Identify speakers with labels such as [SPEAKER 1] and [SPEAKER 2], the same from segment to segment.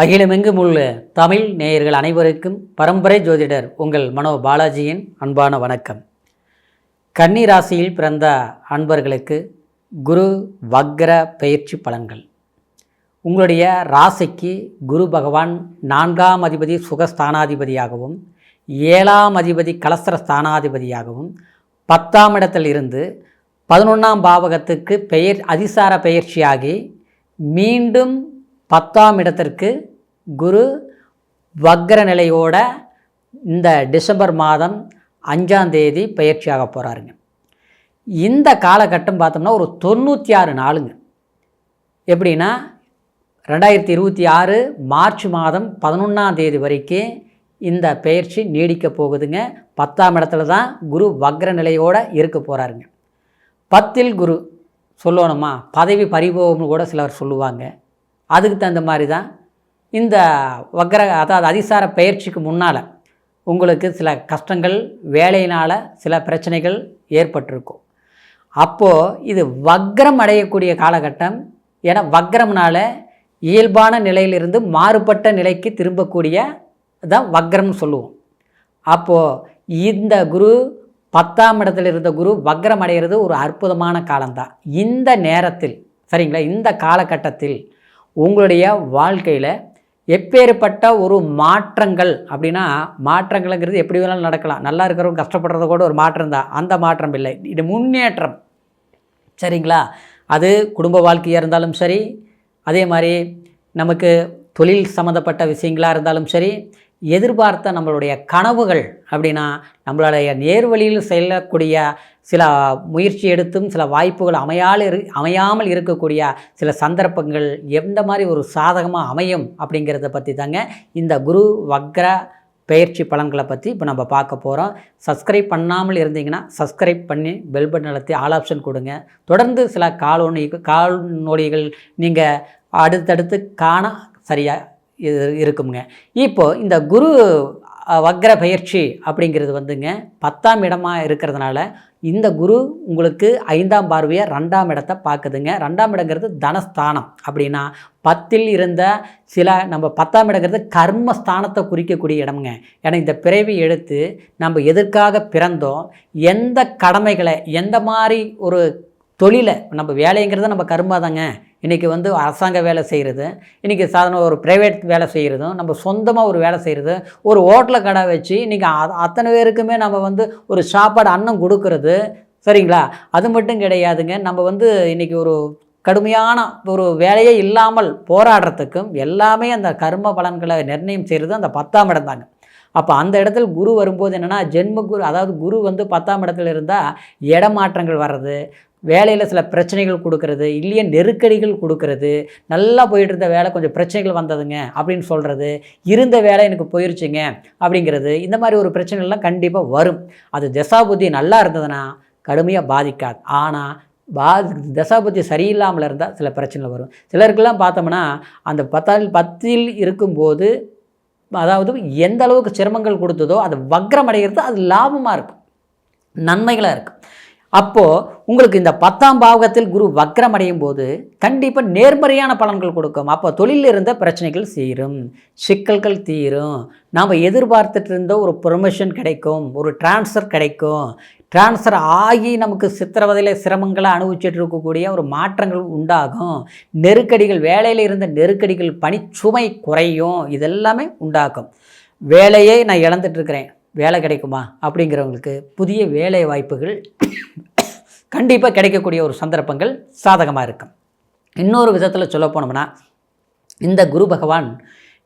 [SPEAKER 1] அகிலமெங்கும் உள்ள தமிழ் நேயர்கள் அனைவருக்கும் பரம்பரை ஜோதிடர் உங்கள் மனோ பாலாஜியின் அன்பான வணக்கம். கன்னி ராசியில் பிறந்த அன்பர்களுக்கு குரு வக்ர பயிற்சி பலன்கள். உங்களுடைய ராசிக்கு குரு பகவான் நான்காம் அதிபதி சுகஸ்தானாதிபதியாகவும் ஏழாம் அதிபதி கலஸ்தர ஸ்தானாதிபதியாகவும் பத்தாம் இடத்தில் இருந்து பதினொன்றாம் பாவகத்துக்கு பெயர் அதிசார பெயர்ச்சியாகி மீண்டும் பத்தாம் இடத்திற்கு குரு வக்ர நிலையோட இந்த டிசம்பர் மாதம் அஞ்சாம் தேதி பயிற்சியாக போகிறாருங்க இந்த காலகட்டம் பார்த்தோம்னா ஒரு தொண்ணூற்றி ஆறு நாளுங்க. எப்படின்னா ரெண்டாயிரத்தி இருபத்தி ஆறு மார்ச் மாதம் பதினொன்றாம் தேதி வரைக்கும் இந்த பயிற்சி நீடிக்க போகுதுங்க. பத்தாம் இடத்துல தான் குரு வக்ர நிலையோடு இருக்க போகிறாருங்க பத்தில் குரு சொல்லணுமா? பதவி பறிபோகம்னு கூட சிலர் சொல்லுவாங்க. அதுக்கு தகுந்த மாதிரி தான் இந்த வக்ர அதாவது அதிசார பயிற்சிக்கு முன்னால் உங்களுக்கு சில கஷ்டங்கள் வேலையினால் சில பிரச்சனைகள் ஏற்பட்டிருக்கும். அப்போது இது வக்ரம் அடையக்கூடிய காலகட்டம். ஏன்னா வக்ரம்னால இயல்பான நிலையிலிருந்து மாறுபட்ட நிலைக்கு திரும்பக்கூடிய தான் வக்ரம்னு சொல்லுவோம். அப்போது இந்த குரு பத்தாம் இடத்துல இருந்த குரு வக்ரம் அடைகிறது ஒரு அற்புதமான காலம்தான். இந்த நேரத்தில் சரிங்களா? இந்த காலகட்டத்தில் உங்களுடைய வாழ்க்கையில் எப்பேற்பட்ட ஒரு மாற்றங்கள் அப்படின்னா மாற்றங்கள்ங்கிறது எப்படி வேணாலும் நடக்கலாம். நல்லா இருக்கிறவங்க கஷ்டப்படுறது கூட ஒரு மாற்றம் தான். அந்த மாற்றம் இல்லை. இது முன்னேற்றம். சரிங்களா? அது குடும்ப வாழ்க்கையாக இருந்தாலும் சரி அதே மாதிரி நமக்கு தொழில் சம்மந்தப்பட்ட விஷயங்களாக இருந்தாலும் சரி எதிர்பார்த்த நம்மளுடைய கனவுகள் அப்படின்னா நம்மளுடைய நேர்வழியில் செல்லக்கூடிய சில முயற்சி எடுத்தும் சில வாய்ப்புகள் அமையால் இரு அமையாமல் இருக்கக்கூடிய சில சந்தர்ப்பங்கள் எந்த மாதிரி ஒரு சாதகமாக அமையும் அப்படிங்கிறத பற்றி தாங்க இந்த குரு வக்ர பயிற்சி பலன்களை பற்றி இப்போ நம்ம பார்க்க போகிறோம் சப்ஸ்கிரைப் பண்ணாமல் இருந்தீங்கன்னா சப்ஸ்கிரைப் பண்ணி பெல் பட்டன் அழுத்தி ஆல் ஆப்ஷன் கொடுங்க. தொடர்ந்து சில காலொனி கால்நொடிகள் நீங்கள் அடுத்தடுத்து காண சரியாக இது இருக்குங்க இப்போது இந்த குரு வக்ர பயிற்சி அப்படிங்கிறது வந்துங்க பத்தாம் இடமாக இருக்கிறதுனால இந்த குரு உங்களுக்கு ஐந்தாம் பார்வையை ரெண்டாம் இடத்தை பார்க்குதுங்க. ரெண்டாம் இடங்கிறது தனஸ்தானம் அப்படின்னா பத்தில் இருந்த சில நம்ம பத்தாம் இடங்கிறது கர்மஸ்தானத்தை குறிக்கக்கூடிய இடம்ங்க. ஏன்னா இந்த பிறவி எடுத்து நம்ம எதற்காக பிறந்தோம் எந்த கடமைகளை எந்த மாதிரி ஒரு தொழிலை நம்ம வேலைங்கிறது நம்ம கர்மா தாங்க இன்றைக்கி வந்து அரசாங்க வேலை செய்கிறது இன்றைக்கி சாதாரண ஒரு ப்ரைவேட் வேலை செய்கிறதும் நம்ம சொந்தமாக ஒரு வேலை செய்கிறது ஒரு ஹோட்டலை கடை வச்சு இன்றைக்கி அத்தனை பேருக்குமே நம்ம வந்து ஒரு சாப்பாடு அன்னம் கொடுக்கறது சரிங்களா? அது மட்டும் கிடையாதுங்க. நம்ம வந்து இன்றைக்கி ஒரு கடுமையான ஒரு வேலையே இல்லாமல் போராடுறதுக்கும் எல்லாமே அந்த கர்ம பலன்களை நிர்ணயம் செய்கிறது அந்த பத்தாம் இடம் தாங்க. அப்போ அந்த இடத்துல குரு வரும்போது என்னென்னா ஜென்ம குரு அதாவது குரு வந்து பத்தாம் இடத்துல இருந்தால் இடமாற்றங்கள் வர்றது வேலையில் சில பிரச்சனைகள் கொடுக்கறது இல்லையே நெருக்கடிகள் கொடுக்கறது நல்லா போயிட்டு இருந்த வேலை கொஞ்சம் பிரச்சனைகள் வந்ததுங்க அப்படின்னு சொல்கிறது இருந்த வேலை எனக்கு போயிருச்சுங்க அப்படிங்கிறது இந்த மாதிரி ஒரு பிரச்சனைகள்லாம் கண்டிப்பாக வரும். அது தசாபுத்தி நல்லா இருந்ததுன்னா கடுமையாக பாதிக்காது. ஆனால் பாதி தசாபுத்தி சரியில்லாமல் இருந்தால் சில பிரச்சனைகள் வரும். சிலருக்கெல்லாம் பார்த்தோம்னா அந்த பத்தால் பத்தில் இருக்கும்போது அதாவது எந்த அளவுக்கு சிரமங்கள் கொடுத்ததோ அது வக்ரம் அடைகிறது அது லாபமாக இருக்கும். நன்மைகளாக இருக்கும். அப்போது உங்களுக்கு இந்த பத்தாம் பாவகத்தில் குரு வக்ரம் அடையும் போது கண்டிப்பாக நேர்மறையான பலன்கள் கொடுக்கும். அப்போ தொழிலில் இருந்த பிரச்சனைகள் தீரும் சிக்கல்கள் தீரும். நாம் எதிர்பார்த்துட்டு இருந்த ஒரு ப்ரொமோஷன் கிடைக்கும். ஒரு டிரான்ஸ்ஃபர் கிடைக்கும். டிரான்ஸ்ஃபர் ஆகி நமக்கு சித்திரவதையில் சிரமங்களை அனுபவிச்சுட்டு இருக்கக்கூடிய ஒரு மாற்றங்கள் உண்டாகும். நெருக்கடிகள் வேலையில் இருந்த நெருக்கடிகள் பணிச்சுமை குறையும். இதெல்லாமே உண்டாகும். வேலையே நான் இழந்துட்டு இருக்கிறேன். வேலை கிடைக்குமா? அப்படிங்கிறவங்களுக்கு புதிய வேலை வாய்ப்புகள் கண்டிப்பாக கிடைக்கக்கூடிய ஒரு சந்தர்ப்பங்கள் சாதகமாக இருக்கும். இன்னொரு விதத்தில் சொல்ல போனோம்னா இந்த குரு பகவான்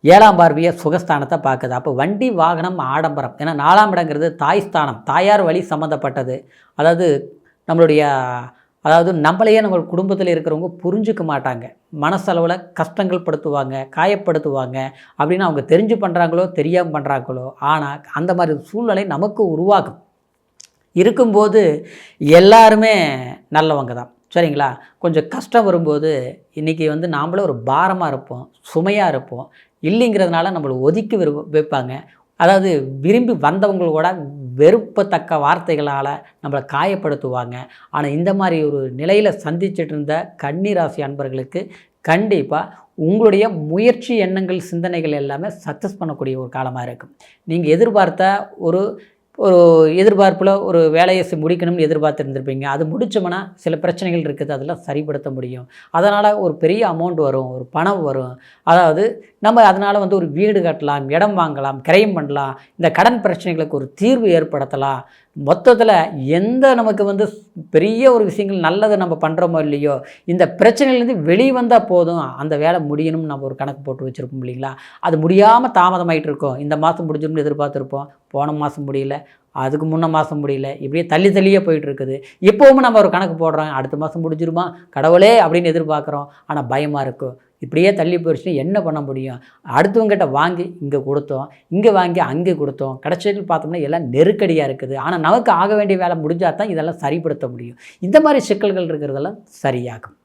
[SPEAKER 1] ஏழாம் பார்வையை சுகஸ்தானத்தை பார்க்குது. அப்போ வண்டி வாகனம் ஆடம்பரம். ஏன்னா நாலாம் இடங்கிறது தாய் ஸ்தானம். தாயார் வழி சம்மந்தப்பட்டது அதாவது நம்மளுடைய அதாவது நம்மளையே நம்ம குடும்பத்தில் இருக்கிறவங்க புரிஞ்சுக்க மாட்டாங்க. மனசளவில் கஷ்டங்கள் படுத்துவாங்க காயப்படுத்துவாங்க. அப்படின்னு அவங்க தெரிஞ்சு பண்ணுறாங்களோ தெரியாமல் பண்ணுறாங்களோ ஆனால் அந்த மாதிரி சூழ்நிலை நமக்கு உருவாகும். இருக்கும்போது எல்லாருமே நல்லவங்க தான். சரிங்களா? கொஞ்சம் கஷ்டம் வரும்போது இன்றைக்கி வந்து நாமளும் ஒரு பாரமாக இருப்போம் சுமையாக இருப்போம். இல்லைங்கிறதுனால நம்மளை ஒதுக்கி வைப்பாங்க. அதாவது விரும்பி வந்தவங்களோட வெறுப்பத்தக்க வார்த்தைகளால் நம்மளை காயப்படுத்துவாங்க. ஆனால் இந்த மாதிரி ஒரு நிலையில் சந்திச்சிட்டு இருந்த கன்னிராசி அன்பர்களுக்கு கண்டிப்பாக உங்களுடைய முயற்சி எண்ணங்கள் சிந்தனைகள் எல்லாமே சக்ஸஸ் பண்ணக்கூடிய ஒரு காலமாக இருக்கும். நீங்கள் எதிர்பார்த்த ஒரு ஒரு எதிர்பார்ப்பில் ஒரு வேலையை முடிக்கணும்னு எதிர்பார்த்துருந்துருப்பீங்க. அது முடிச்சோம்னா சில பிரச்சனைகள் இருக்குது அதெல்லாம் சரிப்படுத்த முடியும். அதனால் ஒரு பெரிய அமௌண்ட் வரும் ஒரு பணம் வரும். அதாவது நம்ம அதனால் வந்து ஒரு வீடு கட்டலாம் இடம் வாங்கலாம் கிரயம் பண்ணலாம். இந்த கடன் பிரச்சனைகளுக்கு ஒரு தீர்வு ஏற்படுத்தலாம். மொத்தத்தில் எந்த நமக்கு வந்து பெரிய ஒரு விஷயங்கள் நல்லதை நம்ம பண்ணுறோமோ இல்லையோ இந்த பிரச்சனையிலேருந்து வெளியே வந்தால் போதும். அந்த வேலை முடியணும்னு நம்ம ஒரு கணக்கு போட்டு வச்சுருப்போம் இல்லைங்களா? அது முடியாமல் தாமதமாயிட்டு இருக்கோம். இந்த மாதம் முடிஞ்சிடும்னு எதிர்பார்த்துருப்போம். போன மாதம் முடியல. அதுக்கு முன்ன மாதம் முடியல. இப்படியே தள்ளி தள்ளியே போயிட்டு இருக்குது. இப்போவும் நம்ம ஒரு கணக்கு போடுறோம். அடுத்த மாதம் முடிஞ்சிருமா? கடவுளே அப்படின்னு எதிர்பார்க்குறோம். ஆனால் பயமாக இருக்கும். இப்படியே தள்ளி போயிடுச்சுன்னா என்ன பண்ண முடியும்? அடுத்தவங்ககிட்ட வாங்கி இங்கே கொடுத்தோம் இங்கே வாங்கி அங்கே கொடுத்தோம். கடைசியில் பார்த்தோம்னா எல்லாம் நெருக்கடியாக இருக்குது. ஆனால் நமக்கு ஆக வேண்டிய வேலை முடிஞ்சால் தான் இதெல்லாம் சரிப்படுத்த முடியும். இந்த மாதிரி சிக்கல்கள் இருக்கிறதெல்லாம் சரியாகும்.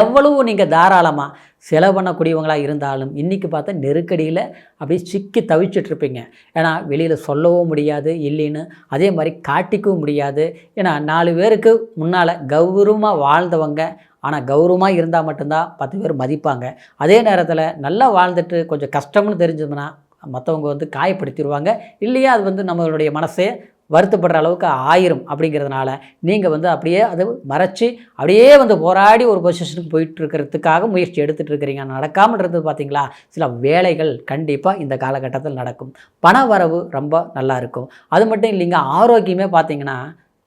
[SPEAKER 1] எவ்வளவு நீங்கள் தாராளமாக செலவு பண்ணக்கூடியவங்களாக இருந்தாலும் இன்றைக்கி பார்த்தா நெருக்கடியில் அப்படியே சிக்கி தவிச்சிட்ருப்பீங்க ஏன்னா வெளியில் சொல்லவும் முடியாது இல்லைன்னு அதே மாதிரி காட்டிக்கவும் முடியாது. ஏன்னா நாலு பேருக்கு முன்னால் கௌரவமாக வாழ்ந்தவங்க ஆனால் கௌரவமாக இருந்தால் மட்டும்தான் பத்து பேர் மதிப்பாங்க. அதே நேரத்தில் நல்லா வாழ்ந்துட்டு கொஞ்சம் கஷ்டம்னு தெரிஞ்சதுன்னா மற்றவங்க வந்து காயப்படுத்திடுவாங்க இல்லையா அது வந்து நம்மளுடைய மனசே வருத்தப்படுற அளவுக்கு ஆயிரும் அப்படிங்கிறதுனால நீங்கள் வந்து அப்படியே அது மறைச்சி அப்படியே வந்து போராடி ஒரு பொசிஷனுக்கு போயிட்டு இருக்கிறதுக்காக முயற்சி எடுத்துகிட்டு இருக்கிறீங்க. நடக்காமல் இருந்தது பார்த்தீங்களா சில வேலைகள் கண்டிப்பாக இந்த காலகட்டத்தில் நடக்கும். பண வரவு ரொம்ப நல்லா இருக்கும். அது மட்டும் இல்லைங்க ஆரோக்கியமே பார்த்தீங்கன்னா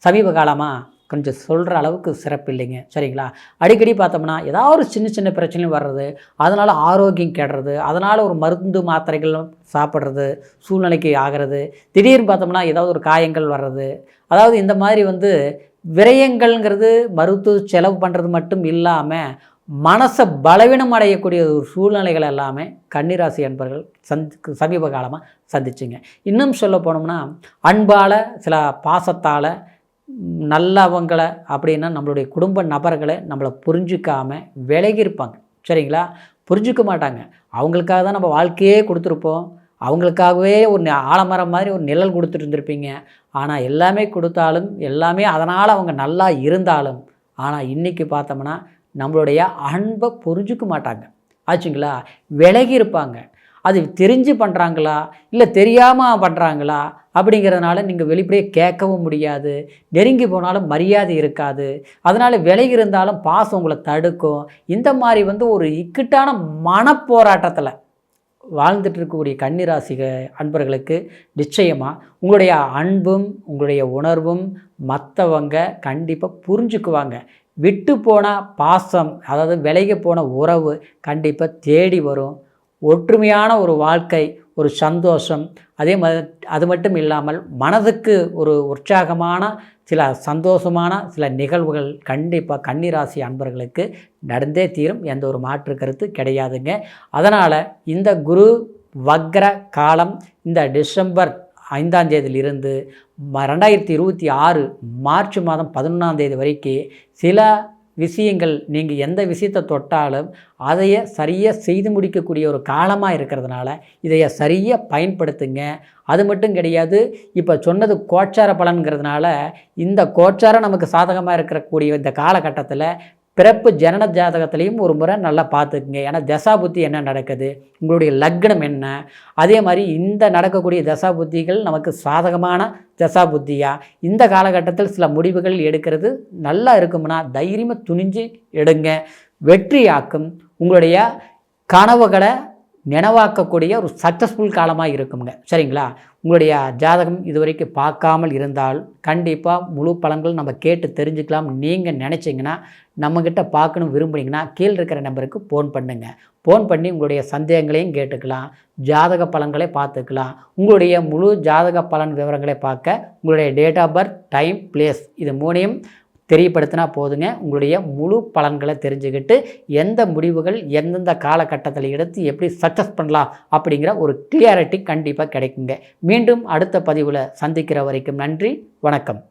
[SPEAKER 1] சமீப காலமாக கொஞ்சம் சொல்கிற அளவுக்கு சிறப்பு இல்லைங்க. சரிங்களா? அடிக்கடி பார்த்தோம்னா ஏதாவது ஒரு சின்ன சின்ன பிரச்சனையும் வர்றது அதனால் ஆரோக்கியம் கெடுறது அதனால் ஒரு மருந்து மாத்திரைகள் சாப்பிட்றது சூழ்நிலைக்கு ஆகிறது திடீர்னு பார்த்தோம்னா ஏதாவது ஒரு காயங்கள் வர்றது அதாவது இந்த மாதிரி வந்து விரயங்கள்ங்கிறது மருத்துவ செலவு பண்ணுறது மட்டும் இல்லாமல் மனசை பலவீனம் அடையக்கூடிய ஒரு சூழ்நிலைகள் எல்லாமே கன்னிராசி அன்பர்கள் சந்தி சமீப காலமாக சந்திச்சுங்க. இன்னும் சொல்ல போனோம்னா அன்பால் சில பாசத்தால் நல்லவங்களை அப்படின்னா நம்மளுடைய குடும்ப நபர்களை நம்மளை புரிஞ்சுக்காம விலகி இருப்பாங்க சரிங்களா? புரிஞ்சுக்க மாட்டாங்க. அவங்களுக்காக தான் நம்ம வாழ்க்கையே கொடுத்துருப்போம். அவங்களுக்காகவே ஒரு ஆலமரம் மாதிரி ஒரு நிழல் கொடுத்துட்டு இருந்திருப்பீங்க. ஆனால் எல்லாமே கொடுத்தாலும் எல்லாமே அதனால் அவங்க நல்லா இருந்தாலும் ஆனால் இன்றைக்கி பார்த்தோம்னா நம்மளுடைய அன்பை புரிஞ்சுக்க மாட்டாங்க. ஆச்சுங்களா? விலகி இருப்பாங்க அது தெரிஞ்சு பண்ணுறாங்களா இல்லை தெரியாமல் பண்ணுறாங்களா அப்படிங்கிறதுனால நீங்கள் வெளிப்படையே கேட்கவும் முடியாது. நெருங்கி போனாலும் மரியாதை இருக்காது. அதனால் விலை இருந்தாலும் பாசம் உங்களை தடுக்கும். இந்த மாதிரி வந்து ஒரு இக்கட்டான மனப்போராட்டத்தில் வாழ்ந்துட்டு இருக்கக்கூடிய கன்னிராசிக அன்பர்களுக்கு நிச்சயமாக உங்களுடைய அன்பும் உங்களுடைய உணர்வும் மற்றவங்க கண்டிப்பாக புரிஞ்சுக்குவாங்க. விட்டு போன பாசம் அதாவது விலகி போன உறவு கண்டிப்பாக தேடி வரும். ஒற்றுமையான ஒரு வாழ்க்கை ஒரு சந்தோஷம். அதே மாதிரி அது மட்டும் இல்லாமல் மனதுக்கு ஒரு உற்சாகமான சில சந்தோஷமான சில நிகழ்வுகள் கண்டிப்பாக கன்னிராசி அன்பர்களுக்கு நடந்தே தீரும். எந்த ஒரு மாற்று கருத்து கிடையாதுங்க. அதனால் இந்த குரு வக்ர காலம் இந்த டிசம்பர் ஐந்தாம் தேதியிலிருந்து ரெண்டாயிரத்தி இருபத்தி ஆறு மார்ச் மாதம் பதினொன்றாம் தேதி வரைக்கும் சில விஷயங்கள் நீங்கள் எந்த விஷயத்தை தொட்டாலும் அதையே சரியாக செய்து முடிக்கக்கூடிய ஒரு காலமாக இருக்கிறதுனால இதைய சரியாக பயன்படுத்துங்க. அது மட்டும் கிடையாது இப்போ சொன்னது கோச்சார பலன்கிறதுனால இந்த கோச்சாரம் நமக்கு சாதகமாக இருக்கக்கூடிய இந்த காலகட்டத்தில் பிறப்பு ஜனன ஜாதகத்துலேயும் ஒரு முறை நல்லா பார்த்துக்குங்க. ஏன்னா தசாபுத்தி என்ன நடக்குது? உங்களுடைய லக்னம் என்ன? அதே மாதிரி இந்த நடக்கக்கூடிய தசாபுத்திகள் நமக்கு சாதகமான தசாபுத்தியா இந்த காலகட்டத்தில் சில முடிவுகள் எடுக்கிறது நல்லா இருக்கும்னா தைரியமாக துணிஞ்சு எடுங்க. வெற்றியாக்கும் உங்களுடைய கனவுகளை நினைவாக்கக்கூடிய ஒரு சக்ஸஸ்ஃபுல் காலமாக இருக்குங்க சரிங்களா? உங்களுடைய ஜாதகம் இதுவரைக்கும் பார்க்காமல் இருந்தால் கண்டிப்பாக முழு பலன்கள் நம்ம கேட்டு தெரிஞ்சுக்கலாம். நீங்கள் நினச்சிங்கன்னா நம்மக்கிட்ட பார்க்கணும் விரும்புனீங்கன்னா கீழே இருக்கிற நம்பருக்கு ஃபோன் பண்ணுங்கள் ஃபோன் பண்ணி உங்களுடைய சந்தேகங்களையும் கேட்டுக்கலாம். ஜாதக பலன்களை பார்த்துக்கலாம். உங்களுடைய முழு ஜாதக பலன் விவரங்களை பார்க்க உங்களுடைய date of birth time place இது மூணையும் தெரியப்படுத்தினா போதுங்க. உங்களுடைய முழு பலன்களை தெரிஞ்சுக்கிட்டு எந்த முடிவுகள் எந்தெந்த காலகட்டத்தில் எடுத்து எப்படி சக்ஸஸ் பண்ணலாம் அப்படிங்கிற ஒரு கிளியாரிட்டி கண்டிப்பாக கிடைக்குங்க. மீண்டும் அடுத்த பதிவில் சந்திக்கிற வரைக்கும் நன்றி வணக்கம்.